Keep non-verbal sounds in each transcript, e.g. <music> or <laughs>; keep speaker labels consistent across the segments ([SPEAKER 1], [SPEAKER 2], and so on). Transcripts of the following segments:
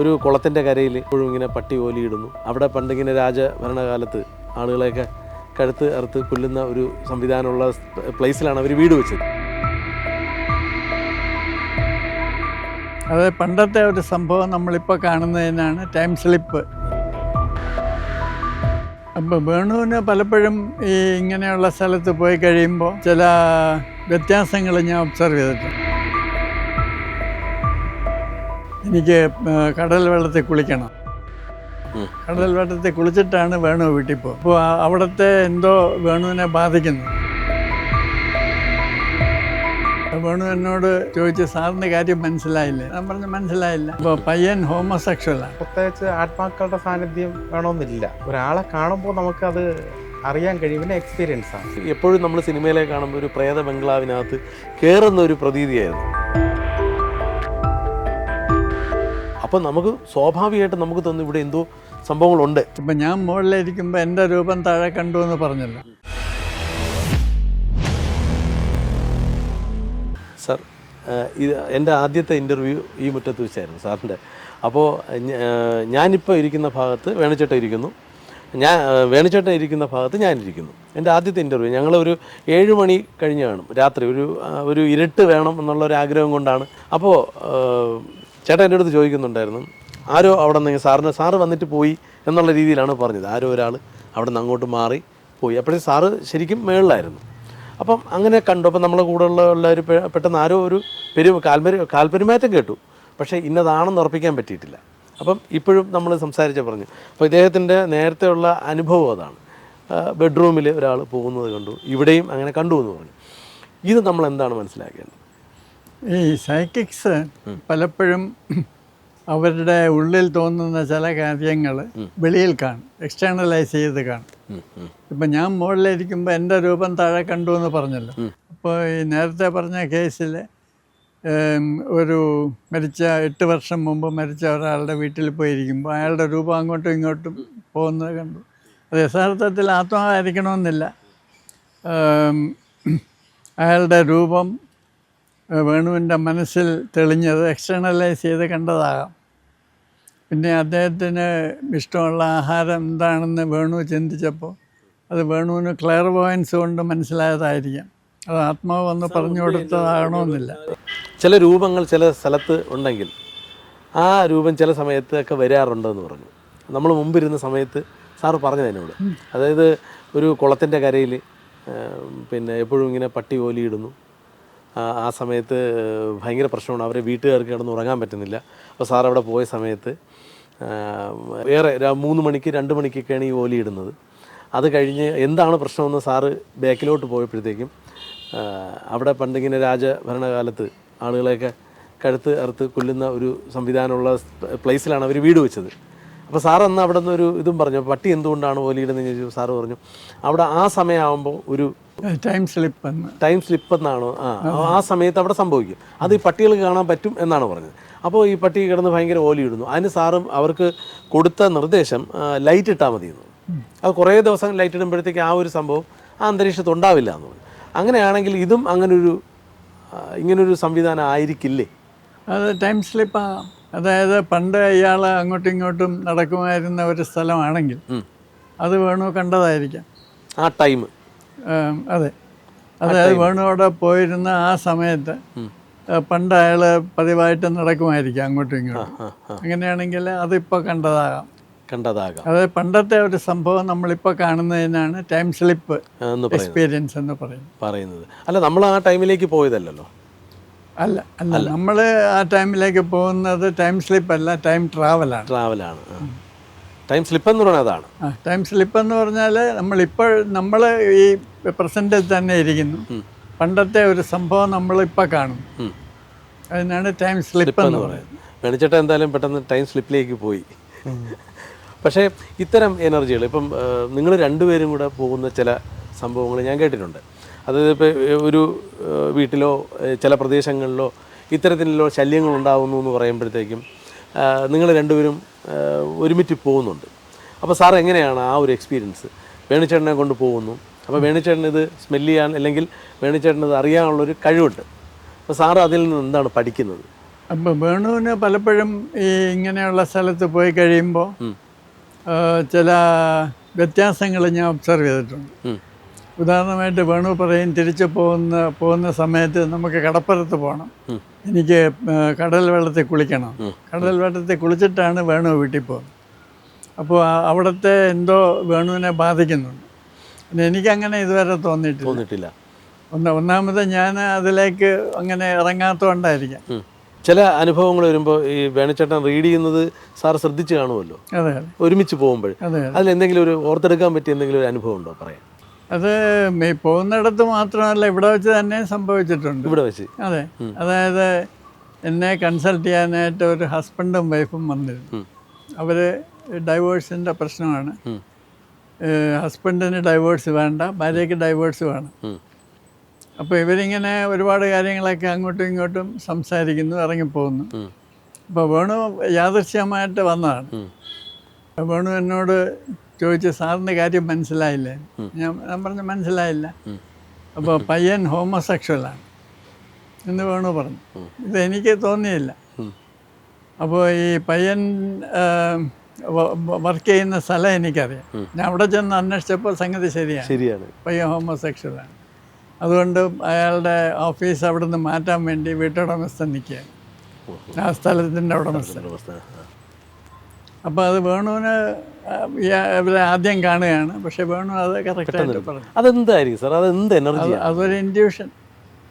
[SPEAKER 1] ഒരു കുളത്തിന്റെ കരയിൽ ഇപ്പോഴും ഇങ്ങനെ പട്ടി ഓലിയിടുന്നു. അവിടെ പണ്ടിങ്ങനെ രാജഭരണകാലത്ത് ആളുകളെയൊക്കെ കഴുത്ത് അറുത്ത് കൊല്ലുന്ന ഒരു സംവിധാനമുള്ള പ്ലേസിലാണ് അവർ വീട് വെച്ചത്.
[SPEAKER 2] അത് പണ്ടത്തെ ഒരു സംഭവം നമ്മളിപ്പോൾ കാണുന്നതിനാണ് ടൈം സ്ലിപ്പ്. അപ്പോൾ വേണുവിന് പലപ്പോഴും ഈ ഇങ്ങനെയുള്ള സ്ഥലത്ത് പോയി കഴിയുമ്പോൾ ചില വ്യത്യാസങ്ങൾ ഞാൻ ഒബ്സർവ് ചെയ്തിട്ടുണ്ട്. എനിക്ക് കടൽ വെള്ളത്തിൽ കുളിക്കണം. കടൽ വെള്ളത്തിൽ കുളിച്ചിട്ടാണ് വേണു വീട്ടിൽ പോകും അപ്പോൾ അവിടുത്തെ എന്തോ വേണുവിനെ ബാധിക്കുന്നു. വേണു എന്നോട് ചോദിച്ചു സാറിന്റെ കാര്യം മനസ്സിലായില്ലേ? ഞാൻ പറഞ്ഞു മനസ്സിലായില്ല. അപ്പോൾ പയ്യൻ ഹോമോസെക്ഷലാണ്
[SPEAKER 3] പ്രത്യേകിച്ച് ആത്മാക്കളുടെ സാന്നിധ്യം വേണമെന്നില്ല. ഒരാളെ കാണുമ്പോൾ നമുക്കത് അറിയാൻ കഴിയുന്ന എക്സ്പീരിയൻസാണ് എക്സ്പീരിയൻസ് ആണ്.
[SPEAKER 1] എപ്പോഴും നമ്മൾ സിനിമയിലെ കാണുമ്പോൾ ഒരു പ്രേത ബംഗ്ലാവിനകത്ത് കയറുന്ന ഒരു പ്രതീതിയായിരുന്നു. അപ്പം നമുക്ക് സ്വാഭാവികമായിട്ട് നമുക്ക് തോന്നുന്നു ഇവിടെ എന്തോ സംഭവങ്ങളുണ്ട്.
[SPEAKER 2] ഇപ്പം ഞാൻ മുകളിലിരിക്കുമ്പോൾ എന്റെ രൂപം താഴെ കണ്ടു എന്ന് പറഞ്ഞല്ലോ.
[SPEAKER 1] സാർ ഇത് എന്റെ ആദ്യത്തെ ഇന്റർവ്യൂ ഈ മുറ്റത്ത് വെച്ചായിരുന്നു സാറിന്റെ അപ്പോൾ ഞാനിപ്പോൾ ഇരിക്കുന്ന ഭാഗത്ത് വേണുചേട്ടൻ ഇരിക്കുന്നു. ഞാൻ ഏഹ് ഇരിക്കുന്ന ഭാഗത്ത് ഞാനിരിക്കുന്നു. എന്റെ ആദ്യത്തെ ഇന്റർവ്യൂ ഞങ്ങളൊരു ഏഴ് മണി കഴിഞ്ഞ് കാണും രാത്രി. ഒരു ഒരു ഇരട്ട് വേണം എന്നുള്ള ഒരു ആഗ്രഹം കൊണ്ടാണ്. അപ്പോൾ ചേട്ടൻ എന്റെ അടുത്ത് ചോദിക്കുന്നുണ്ടായിരുന്നു ആരോ അവിടെ നിന്ന് സാറിന് സാറ് വന്നിട്ട് പോയി എന്നുള്ള രീതിയിലാണ് പറഞ്ഞത്. ആരോ ഒരാൾ അവിടെ നിന്ന് അങ്ങോട്ട് മാറി പോയി. അപ്പോഴേ സാറ് ശരിക്കും മേളിലായിരുന്നു. അപ്പം അങ്ങനെ കണ്ടു. അപ്പം നമ്മളെ കൂടെ ഉള്ള എല്ലാവരും പെട്ടെന്ന് ആരോ ഒരു പെരു കാൽപരി കാൽപെരുമാറ്റം കേട്ടു. പക്ഷേ ഇന്നതാണെന്ന് ഉറപ്പിക്കാൻ പറ്റിയിട്ടില്ല. അപ്പം ഇപ്പോഴും നമ്മൾ സംസാരിച്ച പറഞ്ഞു. അപ്പോൾ ഇദ്ദേഹത്തിന്റെ നേരത്തെയുള്ള അനുഭവം അതാണ്. ബെഡ്റൂമിൽ ഒരാൾ പോകുന്നത് കണ്ടു. ഇവിടെയും അങ്ങനെ കണ്ടു എന്ന് പറഞ്ഞു. ഇത് നമ്മൾ എന്താണ് മനസ്സിലാക്കേണ്ടത്?
[SPEAKER 2] ഈ സൈക്കിക്സ് പലപ്പോഴും അവരുടെ ഉള്ളിൽ തോന്നുന്ന ചില കാര്യങ്ങൾ വെളിയിൽ കാണും എക്സ്റ്റേണലൈസ് ചെയ്ത് കാണും. ഇപ്പം ഞാൻ മുകളിലിരിക്കുമ്പോൾ എന്റെ രൂപം താഴെ കണ്ടു എന്ന് പറഞ്ഞല്ലോ. അപ്പോൾ ഈ നേരത്തെ പറഞ്ഞ കേസിൽ ഒരു മരിച്ച എട്ട് വർഷം മുമ്പ് മരിച്ച ഒരാളുടെ വീട്ടിൽ പോയിരിക്കുമ്പോൾ അയാളുടെ രൂപം അങ്ങോട്ടും ഇങ്ങോട്ടും പോകുന്നത് കണ്ടു. അത് യഥാർത്ഥത്തിൽ ആത്മാവായിരിക്കണമെന്നില്ല. അയാളുടെ രൂപം വേണുവിന്റെ മനസ്സിൽ തെളിഞ്ഞത് എക്സ്റ്റേണലൈസ് ചെയ്ത് കണ്ടതാകാം. പിന്നെ അദ്ദേഹത്തിന് ഇഷ്ടമുള്ള ആഹാരം എന്താണെന്ന് വേണു ചിന്തിച്ചപ്പോൾ അത് വേണുവിന് ക്ലെയർ വോയൻസ് കൊണ്ട് മനസ്സിലായതായിരിക്കാം. അത് ആത്മാവ് വന്ന് പറഞ്ഞു കൊടുത്തതാകണമെന്നില്ല.
[SPEAKER 1] ചില രൂപങ്ങൾ ചില സ്ഥലത്ത് ഉണ്ടെങ്കിൽ ആ രൂപം ചില സമയത്തൊക്കെ വരാറുണ്ടെന്ന് പറഞ്ഞു. നമ്മൾ മുമ്പിരുന്ന സമയത്ത് സാറ് പറഞ്ഞു എന്നോട് അതായത് ഒരു കുളത്തിന്റെ കരയിൽ പിന്നെ എപ്പോഴും ഇങ്ങനെ പട്ടി ഓലിയിടുന്നു. ആ സമയത്ത് ഭയങ്കര പ്രശ്നമാണ്. അവരെ വീട്ടുകാർക്ക് കിടന്ന് ഉറങ്ങാൻ പറ്റുന്നില്ല. അപ്പോൾ സാർ അവിടെ പോയ സമയത്ത് ഏറെ മൂന്ന് മണിക്ക് രണ്ട് മണിക്കൊക്കെയാണ് ഈ ഓലി ഇടുന്നത്. അത് കഴിഞ്ഞ് എന്താണ് പ്രശ്നമെന്ന് സാറ് ബാക്കിലോട്ട് പോയപ്പോഴത്തേക്കും അവിടെ പണ്ടിങ്ങനെ രാജഭരണകാലത്ത് ആളുകളെയൊക്കെ കഴുത്ത് അറുത്ത് കൊല്ലുന്ന ഒരു സംവിധാനമുള്ള പ്ലേസിലാണ് അവർ വീട് വെച്ചത്. അപ്പോൾ സാർ അന്ന് അവിടെ നിന്ന് ഒരു ഇതും പറഞ്ഞു പട്ടി എന്തുകൊണ്ടാണ് ഓലിയിടുന്നതെന്ന് ചോദിച്ചു സാറ് പറഞ്ഞു അവിടെ ആ സമയമാകുമ്പോൾ ഒരു <laughs>
[SPEAKER 2] ടൈം സ്ലിപ്പ് എന്ന്.
[SPEAKER 1] ടൈം സ്ലിപ്പ് എന്നാണോ? ആ ആ സമയത്ത് അവിടെ സംഭവിക്കും. അത് ഈ പട്ടികൾക്ക് കാണാൻ പറ്റും എന്നാണ് പറഞ്ഞത്. അപ്പോൾ ഈ പട്ടി കിടന്ന് ഭയങ്കര ഓലിയിടുന്നു അതിന് സാറും അവർക്ക് കൊടുത്ത നിർദ്ദേശം ലൈറ്റ് ഇട്ടാൽ മതി എന്ന് അത് കുറേ ദിവസം ലൈറ്റ് ഇടുമ്പോഴത്തേക്ക് ആ ഒരു സംഭവം ആ അന്തരീക്ഷത്ത് ഉണ്ടാവില്ല എന്ന് പറഞ്ഞു. അങ്ങനെയാണെങ്കിൽ ഇതും അങ്ങനൊരു ഇങ്ങനൊരു സംവിധാനം ആയിരിക്കില്ലേ?
[SPEAKER 2] അത് ടൈം സ്ലിപ്പാകാം അതായത് പണ്ട് ഇയാൾ അങ്ങോട്ടും ഇങ്ങോട്ടും നടക്കുമായിരുന്ന ഒരു സ്ഥലമാണെങ്കിൽ അത് വേണോ കണ്ടതായിരിക്കാം.
[SPEAKER 1] ആ ടൈം
[SPEAKER 2] അതെ. അതായത് വേണു അവിടെ പോയിരുന്ന ആ സമയത്ത് പണ്ട് അയാൾ പതിവായിട്ട് നടക്കുമായിരിക്കും അങ്ങോട്ടും ഇങ്ങോട്ടും. അങ്ങനെയാണെങ്കിൽ അതിപ്പോൾ കണ്ടതാകാം.
[SPEAKER 1] കണ്ടതാകാം.
[SPEAKER 2] അതായത് പണ്ടത്തെ ഒരു സംഭവം നമ്മളിപ്പോൾ കാണുന്നതിനാണ് ടൈം സ്ലിപ്പ് എക്സ്പീരിയൻസ് എന്ന് പറയുന്നത്.
[SPEAKER 1] പറയുന്നത്. അല്ല നമ്മൾ ആ ടൈമിലേക്ക് പോയതല്ലോ
[SPEAKER 2] അല്ല അല്ല. നമ്മൾ ആ ടൈമിലേക്ക് പോകുന്നത് ടൈം സ്ലിപ്പ് അല്ല ടൈം ട്രാവലാണ്
[SPEAKER 1] ട്രാവലാണ് ടൈം സ്ലിപ്പ് എന്ന് പറയുന്നത് അതാണ്.
[SPEAKER 2] ടൈം സ്ലിപ്പ് എന്ന് പറഞ്ഞാൽ നമ്മൾ ഇപ്പോൾ നമ്മൾ ഈ പ്രസന്റിൽ തന്നെ ഇരിക്കുന്നു. പണ്ടത്തെ ഒരു സംഭവം നമ്മളിപ്പോൾ കാണും. അതിനാണ് ടൈം സ്ലിപ്പ് എന്ന് പറയുന്നത്.
[SPEAKER 1] വെണിച്ചേട്ടൻ എന്തായാലും പെട്ടെന്ന് ടൈം സ്ലിപ്പിലേക്ക് പോയി. പക്ഷേ ഇത്തരം എനർജികൾ ഇപ്പം നിങ്ങൾ രണ്ടുപേരും കൂടെ പോകുന്ന ചില സംഭവങ്ങൾ ഞാൻ കേട്ടിട്ടുണ്ട്. അതായത് ഇപ്പോൾ ഒരു വീട്ടിലോ ചില പ്രദേശങ്ങളിലോ ഇത്തരത്തിലോ ശല്യങ്ങൾ ഉണ്ടാകുന്നു എന്ന് പറയുമ്പോഴത്തേക്കും നിങ്ങൾ രണ്ടുപേരും ഒരുമിച്ച് പോകുന്നുണ്ട്. അപ്പോൾ സാർ എങ്ങനെയാണ് ആ ഒരു എക്സ്പീരിയൻസ് വേണിച്ചേട്ടനെ കൊണ്ട് പോകുന്നു. അപ്പോൾ വേണിച്ചേട്ടൻ ഇത് സ്മെല്ല് ചെയ്യാൻ അല്ലെങ്കിൽ വേണിച്ചേട്ടൻ ഇത് അറിയാനുള്ളൊരു കഴിവുണ്ട്. അപ്പോൾ സാർ അതിൽ നിന്ന് എന്താണ് പഠിക്കുന്നത്?
[SPEAKER 2] അപ്പം വേണുവിന് പലപ്പോഴും ഈ ഇങ്ങനെയുള്ള സ്ഥലത്ത് പോയി കഴിയുമ്പോൾ. ചില വ്യത്യാസങ്ങൾ ഞാൻ ഒബ്സർവ് ചെയ്തിട്ടുണ്ട്. ഉദാഹരണമായിട്ട് വേണു പറയും തിരിച്ചു പോകുന്ന പോകുന്ന സമയത്ത് നമുക്ക് കടപ്പുറത്ത് പോകണം. എനിക്ക് കടൽ വെള്ളത്തിൽ കുളിക്കണം. കടൽ വെള്ളത്തിൽ കുളിച്ചിട്ടാണ് വേണു വീട്ടിൽ പോകുന്നത്. അപ്പോൾ അവിടുത്തെ എന്തോ വേണുവിനെ ബാധിക്കുന്നുണ്ട്. പിന്നെ എനിക്കങ്ങനെ ഇതുവരെ തോന്നിയിട്ടില്ല.
[SPEAKER 1] തോന്നിയിട്ടില്ല.
[SPEAKER 2] ഒന്ന് ഒന്നാമത് ഞാൻ അതിലേക്ക് അങ്ങനെ ഇറങ്ങാത്തതുകൊണ്ടായിരിക്കാം.
[SPEAKER 1] ഉം. ചില അനുഭവങ്ങൾ വരുമ്പോൾ ഈ വേണുചേട്ടൻ റീഡ് ചെയ്യുന്നത് സാർ ശ്രദ്ധിച്ച് കാണുമല്ലോ. ഒരുമിച്ച് പോകുമ്പോൾ.
[SPEAKER 2] അതെ
[SPEAKER 1] അതിൽ എന്തെങ്കിലും ഒരു ഓർത്തെടുക്കാൻ പറ്റിയ എന്തെങ്കിലും ഒരു അനുഭവം ഉണ്ടോ? പറയാം
[SPEAKER 2] അത് ഈ പോകുന്നിടത്ത് മാത്രമല്ല ഇവിടെ വെച്ച് തന്നെ സംഭവിച്ചിട്ടുണ്ട്
[SPEAKER 1] ഇവിടെ വെച്ച്
[SPEAKER 2] അതെ അതായത് എന്നെ കൺസൾട്ട് ചെയ്യാനായിട്ട് ഒരു ഹസ്ബൻഡും വൈഫും വന്നിരുന്നു. അവർ ഡൈവോഴ്സിന്റെ പ്രശ്നമാണ്. ഹസ്ബൻഡിന് ഡൈവോഴ്സ് വേണ്ട ഭാര്യയ്ക്ക് ഡൈവോഴ്സ് വേണം. അപ്പോൾ ഇവരിങ്ങനെ ഒരുപാട് കാര്യങ്ങളൊക്കെ അങ്ങോട്ടും ഇങ്ങോട്ടും സംസാരിക്കുന്നു ഇറങ്ങിപ്പോകുന്നു. അപ്പോൾ വേണു യാദൃശ്യമായിട്ട് വന്നതാണ്. വേണു എന്നോട് ചോദിച്ചു സാറിന്റെ കാര്യം മനസ്സിലായില്ലേ? ഞാൻ പറഞ്ഞ മനസ്സിലായില്ല. അപ്പോൾ പയ്യൻ ഹോമോസെക്ഷലാണ് എന്ന് വേണു പറഞ്ഞു. ഇത് എനിക്ക് തോന്നിയില്ല. അപ്പോൾ ഈ പയ്യൻ വർക്ക് ചെയ്യുന്ന സ്ഥലം എനിക്കറിയാം. ഞാൻ അവിടെ ചെന്ന് അന്വേഷിച്ചപ്പോൾ സംഗതി ശരിയാണ്.
[SPEAKER 1] ശരിയാണ്.
[SPEAKER 2] പയ്യൻ ഹോമോസെക്ഷലാണ് അതുകൊണ്ട് അയാളുടെ ഓഫീസ് അവിടെ നിന്ന് മാറ്റാൻ വേണ്ടി വീട്ടുടമസ്ഥൻ നിൽക്കുകയാണ്. ആ സ്ഥലത്തിന്റെ ഉടമസ്ഥൻ.
[SPEAKER 1] അവസ്ഥ.
[SPEAKER 2] അപ്പോൾ അത് വേണുവിന് ഇവരെ ആദ്യം കാണുകയാണ്. പക്ഷെ വേണു അത് കറക്റ്റായിട്ട് പറഞ്ഞു
[SPEAKER 1] അതെന്തായിരിക്കും സാർ? അതെന്ത് എനർജി
[SPEAKER 2] അതൊരു ഇൻഡ്യൂഷൻ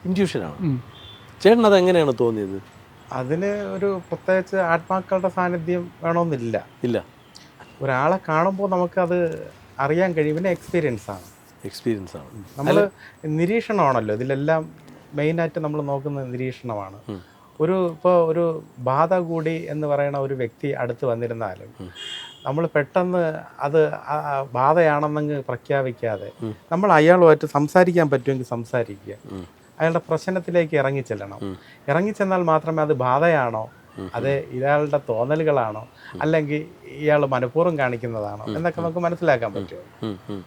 [SPEAKER 1] ഇൻഡ്യൂഷനാണ് ചേട്ടൻ അത് എങ്ങനെയാണ് തോന്നിയത്?
[SPEAKER 3] അതിന് ഒരു പ്രത്യേകിച്ച് ആത്മാക്കളുടെ സാന്നിധ്യം വേണമെന്നില്ല.
[SPEAKER 1] ഇല്ല.
[SPEAKER 3] ഒരാളെ കാണുമ്പോൾ നമുക്കത് അറിയാൻ കഴിയും. പിന്നെ എക്സ്പീരിയൻസ് ആണ്.
[SPEAKER 1] എക്സ്പീരിയൻസ് ആണ്.
[SPEAKER 3] നമ്മൾ നിരീക്ഷണമാണല്ലോ. ഇതിലെല്ലാം മെയിനായിട്ട് നമ്മൾ നോക്കുന്നത് നിരീക്ഷണമാണ്. ഒരു ഇപ്പോൾ ഒരു ബാധ കൂടി എന്ന് പറയുന്ന ഒരു വ്യക്തി അടുത്ത് വന്നിരുന്നാലും നമ്മൾ പെട്ടെന്ന് അത് ബാധയാണെന്നങ്ങ് പ്രഖ്യാപിക്കാതെ നമ്മൾ അയാളുമായിട്ട് സംസാരിക്കാൻ പറ്റുമെങ്കിൽ സംസാരിക്കുക. അയാളുടെ പ്രശ്നത്തിലേക്ക് ഇറങ്ങിച്ചെല്ലണം ഇറങ്ങിച്ചെന്നാൽ മാത്രമേ അത് ബാധയാണോ? അത് ഇയാളുടെ തോന്നലുകളാണോ? അല്ലെങ്കിൽ ഇയാൾ മനഃപൂർവം കാണിക്കുന്നതാണോ? എന്നൊക്കെ നമുക്ക് മനസ്സിലാക്കാൻ പറ്റുമോ?
[SPEAKER 1] ഉം.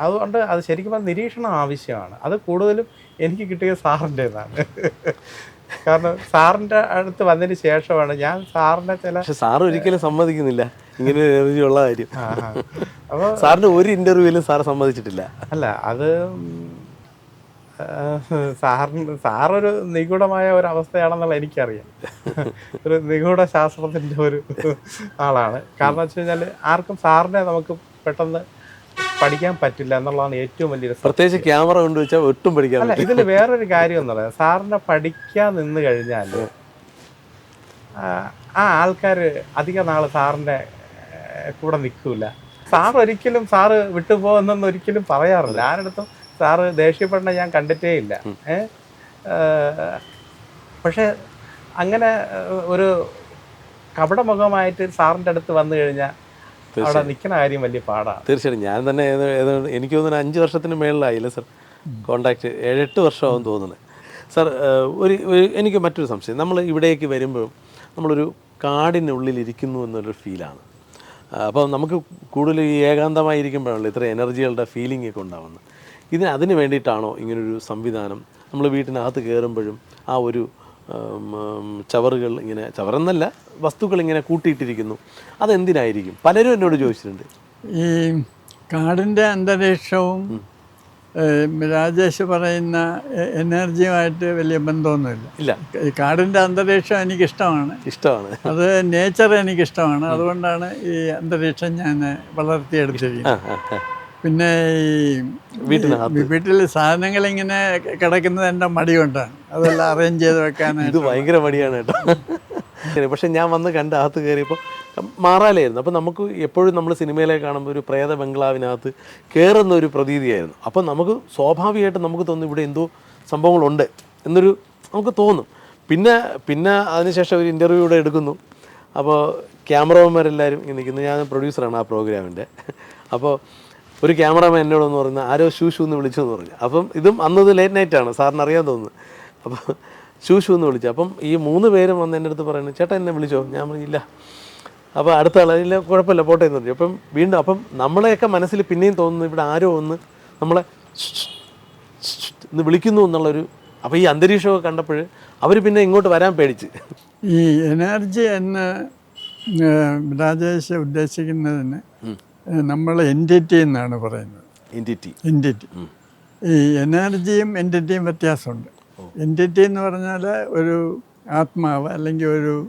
[SPEAKER 3] അതുകൊണ്ട് അത് ശരിക്കും പറഞ്ഞാൽ നിരീക്ഷണം ആവശ്യമാണ്. അത് കൂടുതലും എനിക്ക് കിട്ടിയ സാറിന്റെതാണ്. കാരണം സാറിന്റെ അടുത്ത് വന്നതിന് ശേഷമാണ് ഞാൻ സാറിന്റെ ചില
[SPEAKER 1] പക്ഷെ സാർ ഒരിക്കലും സമ്മതിക്കുന്നില്ല. ഇങ്ങനെ ഒരു എനർജി ഉള്ള കാര്യം.
[SPEAKER 3] അപ്പോൾ
[SPEAKER 1] സാറിന്റെ ഒരു ഇന്റർവ്യൂവിലും സാർ സമ്മതിച്ചിട്ടില്ല.
[SPEAKER 3] അല്ല അത് സാറിന് സാറൊരു നിഗൂഢമായ ഒരു അവസ്ഥയാണെന്നുള്ള എനിക്കറിയാം. ഒരു നിഗൂഢ ശാസ്ത്രത്തിന്റെ ഒരു ആളാണ്. കാരണം വെച്ച് കഴിഞ്ഞാൽ ആർക്കും സാറിനെ നമുക്ക് പെട്ടെന്ന് പഠിക്കാൻ പറ്റില്ല എന്നുള്ളതാണ് ഏറ്റവും വലിയൊരു.
[SPEAKER 1] പ്രത്യേകിച്ച് ക്യാമറ കൊണ്ടുവച്ചാൽ ഒട്ടും പഠിക്കാൻ
[SPEAKER 3] ഇതിൽ വേറൊരു കാര്യം എന്ന് പറയുന്നത് സാറിനെ പഠിക്കാൻ നിന്ന് കഴിഞ്ഞാൽ ആ ആൾക്കാർ അധിക നാൾ സാറിന്റെ കൂടെ നിൽക്കൂല സാർ ഒരിക്കലും സാറ് വിട്ടുപോകുന്നെന്ന് ഒരിക്കലും പറയാറില്ല. ആരടുത്തും സാറ് ദേഷ്യപ്പെടണ ഞാൻ കണ്ടിട്ടേ ഇല്ല. പക്ഷേ അങ്ങനെ ഒരു കപടമുഖമായിട്ട് സാറിന്റെ അടുത്ത് വന്നു കഴിഞ്ഞാൽ അവിടെ നിൽക്കുന്ന കാര്യം വലിയ പാടാണ്
[SPEAKER 1] തീർച്ചയായിട്ടും. ഞാൻ തന്നെ എനിക്ക് തോന്നുന്നു അഞ്ച് വർഷത്തിന് മേളിലായില്ല സർ. കോണ്ടാക്ട് ഏഴെട്ട് വർഷമാവും തോന്നുന്നത് സർ ഒരു എനിക്ക് മറ്റൊരു സംശയം. നമ്മൾ ഇവിടേക്ക് വരുമ്പോൾ നമ്മളൊരു കാടിനുള്ളിൽ ഇരിക്കുന്നു എന്നൊരു ഫീലാണ്. അപ്പോൾ നമുക്ക് കൂടുതൽ ഈ ഏകാന്തമായിരിക്കുമ്പോഴാണല്ലോ ഇത്ര എനർജികളുടെ ഫീലിംഗ് ഒക്കെ ഉണ്ടാവുന്നത്. ഇതിന് അതിന് വേണ്ടിയിട്ടാണോ ഇങ്ങനൊരു സംവിധാനം? നമ്മൾ വീട്ടിനകത്ത് കയറുമ്പോഴും ആ ഒരു ചവറുകൾ ഇങ്ങനെ ചവറെന്നല്ല വസ്തുക്കൾ ഇങ്ങനെ കൂട്ടിയിട്ടിരിക്കുന്നു. അതെന്തിനായിരിക്കും? പലരും എന്നോട് ചോദിച്ചിട്ടുണ്ട്.
[SPEAKER 2] ഈ കാടിന്റെ അന്തരീക്ഷവും രാജേഷ് പറയുന്ന എനർജിയുമായിട്ട് വലിയ ബന്ധമൊന്നുമില്ല.
[SPEAKER 1] ഇല്ല.
[SPEAKER 2] ഈ കാടിന്റെ അന്തരീക്ഷം എനിക്കിഷ്ടമാണ്.
[SPEAKER 1] ഇഷ്ടമാണ്.
[SPEAKER 2] അത് നേച്ചർ എനിക്കിഷ്ടമാണ്. അതുകൊണ്ടാണ് ഈ അന്തരീക്ഷം ഞാൻ വളർത്തിയെടുത്തിരിക്കുന്നത്. പിന്നെ ഈ വീട്ടിൽ സാധനങ്ങൾ ഇങ്ങനെ കിടക്കുന്നത് എന്റെ മടി കൊണ്ടാണ്. അതെല്ലാം അറേഞ്ച് ചെയ്ത്
[SPEAKER 1] വെക്കാൻ
[SPEAKER 2] ഇത്
[SPEAKER 1] ഭയങ്കര മടിയാണ് കേട്ടോ. പക്ഷെ ഞാൻ വന്ന് കണ്ട് അകത്ത് കയറിയപ്പോൾ മാറാലായിരുന്നു. അപ്പോൾ നമുക്ക് എപ്പോഴും നമ്മൾ സിനിമയിലെ കാണുമ്പോൾ ഒരു പ്രേത ബംഗ്ലാവിനകത്ത് കയറുന്ന ഒരു പ്രതീതിയായിരുന്നു. അപ്പോൾ നമുക്ക് സ്വാഭാവികമായിട്ട് നമുക്ക് തോന്നും ഇവിടെ എന്തോ സംഭവങ്ങളുണ്ട് എന്നൊരു നമുക്ക് തോന്നും. പിന്നെ പിന്നെ അതിനുശേഷം ഒരു ഇന്റർവ്യൂ ഇവിടെ എടുക്കുന്നു. അപ്പോൾ ക്യാമറമാരെല്ലാവരും ഇങ്ങനെ നിൽക്കുന്നു. ഞാൻ പ്രൊഡ്യൂസറാണ് ആ പ്രോഗ്രാമിന്റെ അപ്പോൾ ഒരു ക്യാമറമാൻ എന്നോടൊന്ന് പറയുന്നത് ആരോ ഷൂഷു ഷൂ എന്ന് വിളിച്ചു എന്ന് പറഞ്ഞു. അപ്പം ഇതും അന്നത് ലേറ്റ് നൈറ്റ് ആണ് സാറിന് അറിയാൻ തോന്നുന്നു. അപ്പം ഷൂഷു ഷൂ എന്ന് വിളിച്ചു. അപ്പം ഈ മൂന്ന് പേരും വന്ന് എന്റെ അടുത്ത് പറയുന്നു ചേട്ടൻ എന്നെ വിളിച്ചോ? ഞാൻ പറഞ്ഞില്ല അപ്പോൾ അടുത്ത ആൾ ഇല്ല കുഴപ്പമില്ല പോട്ടെ എന്ന് പറഞ്ഞു. അപ്പം വീണ്ടും അപ്പം നമ്മളെയൊക്കെ മനസ്സിൽ പിന്നെയും തോന്നുന്നു ഇവിടെ ആരോ ഒന്ന് നമ്മളെ ഇന്ന് വിളിക്കുന്നു എന്നുള്ളൊരു അപ്പോൾ ഈ അന്തരീക്ഷമൊക്കെ കണ്ടപ്പോൾ അവർ പിന്നെ ഇങ്ങോട്ട് വരാൻ പേടിച്ച്.
[SPEAKER 2] ഈ എനർജി എന്ന് രാജേഷ് ഉദ്ദേശിക്കുന്നതിന് നമ്മൾ എന്റിറ്റി എന്നാണ് പറയുന്നത്.
[SPEAKER 1] എന്റിറ്റി
[SPEAKER 2] എന്റിറ്റി ഈ എനർജിയും എന്റിറ്റിയും വ്യത്യാസമുണ്ട്. എന്റിറ്റി എന്ന് പറഞ്ഞാൽ ഒരു ആത്മാവ് അല്ലെങ്കിൽ ഒരു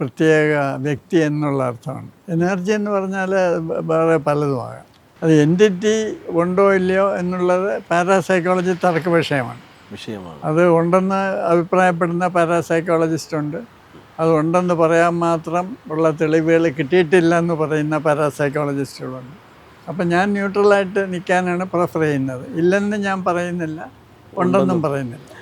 [SPEAKER 2] പ്രത്യേക വ്യക്തി എന്നുള്ള അർത്ഥമാണ്. എനർജി എന്ന് പറഞ്ഞാൽ വേറെ പലതുമാകാം അത് എന്റിറ്റി ഉണ്ടോ ഇല്ലയോ എന്നുള്ളത് പാരാസൈക്കോളജി തർക്ക വിഷയമാണ്.
[SPEAKER 1] വിഷയമാണ്.
[SPEAKER 2] അത് ഉണ്ടെന്ന് അഭിപ്രായപ്പെടുന്ന പാരാസൈക്കോളജിസ്റ്റ് ഉണ്ട്. അത് ഉണ്ടെന്ന് പറയാൻ മാത്രം ഉള്ള തെളിവുകൾ കിട്ടിയിട്ടില്ല എന്ന് പറയുന്ന പാരാസൈക്കോളജിസ്റ്റുകളുണ്ട്. അപ്പം ഞാൻ ന്യൂട്രലായിട്ട് നിൽക്കാനാണ് പ്രിഫർ ചെയ്യുന്നത്. ഇല്ലെന്ന് ഞാൻ പറയുന്നില്ല ഉണ്ടെന്നും. പറയുന്നില്ല.